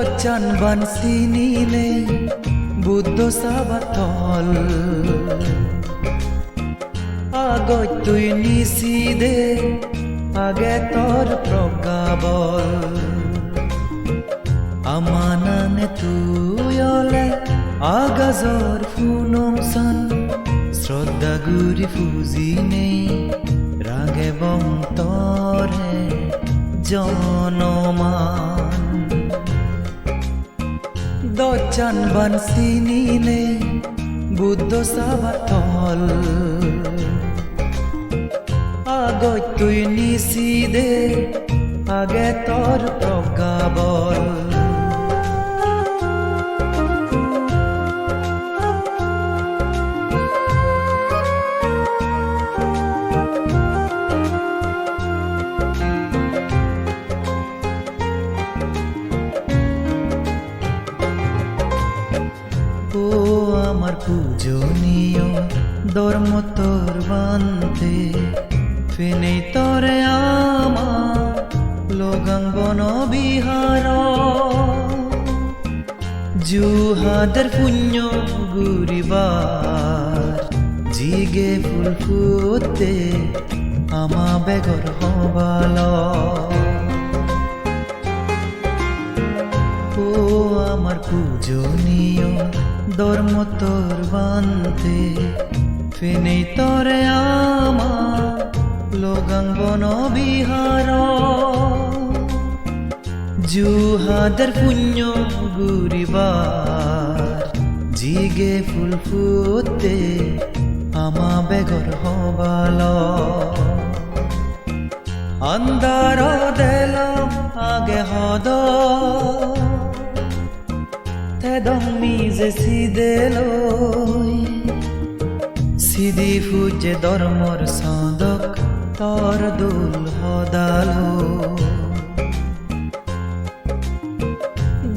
দচান বানসি নীলে বুদ্ধ সাবাতল। আগত তুই নিচি দে আগে তোর প্রজ্ঞাবল আমানানে তুই অলে, আগাজর ফুনমসান শ্রদ্ধা গুরি ফুজি নেই, রাগে বন্তরে জনমান দচান বানসি নীলে বুদ্ধ সাবাতল আগত তুই নিচি দে আগে তোর প্রজ্ঞাবল ও আমার পূজনীয় ধর্ম তোর বান্তে। ফেনে তরে আমার লোগাঙ্গন বিহার জুহাদের পুণ্য গুরিবার, জিগে ফুল ফুতে আমা বেগর হবালা। আমার পূজনীয় ধর্ম তোর বান্তে। ফেনে তরে আমার লোগাঙ্গন বিহার জুহাদের পুণ্য গুরিবার, জিগে ফুল ফুতে আমা বেগর হবাল। আন্দার দেলাম আগে হদ। তেদম মিজে সিদেলই সিদি ফুজে ধর্মর সাধক তর দুল হদালো।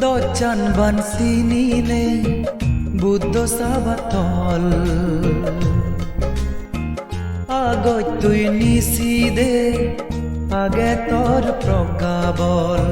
দচান বানসি নীলে বুদ্ধ সাবাতল আগত তুই নিচি দে আগে তোর প্রজ্ঞাবল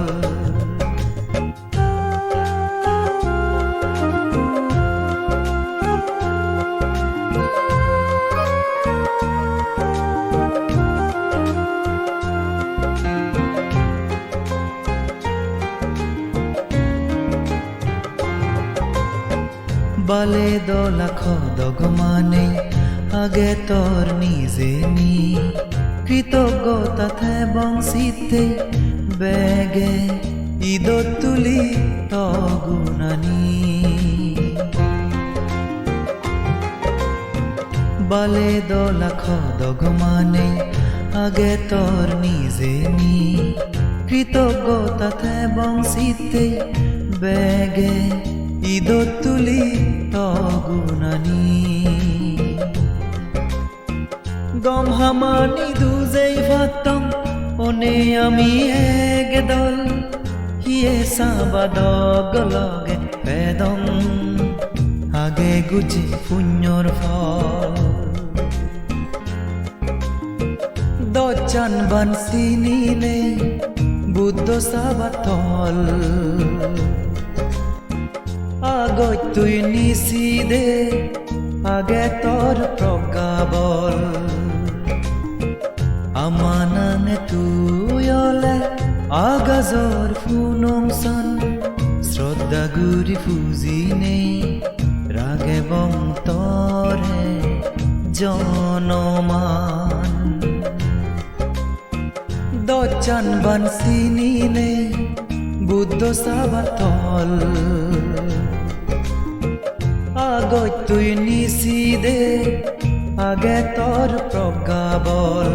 বালে দলাখ দগমানে আগে তোর নিজে নি। কৃতজ্ঞতা বংশিতে বেগে ঈদ তুলি তগুনানি বালে দলাখ দগমানে আগে তোর নিজে নি। কৃতজ্ঞতা বংশিতে বেগে ঈদ তুলি তগুনানি গম হামানি দুজেই ভাতম ওনে আমি এক দল। হিয়ে সাবাদ গলগে পেদম আগে গুজে পুণ্যর ফল। দচান বানসি নীলে বুদ্ধ সাবাতল আগত তুই নিচি দে আগে তোর প্রজ্ঞাবল। আমানানে তুই অলে আগাজর ফুনমসান শ্রদ্ধা গুরি ফুজি নেই, রাগে বন্তরে জনমান। দচান বানসি নীলে বুদ্ধ সাবাতল আগত তুই নিচি দে আগে তোর প্রজ্ঞাবল।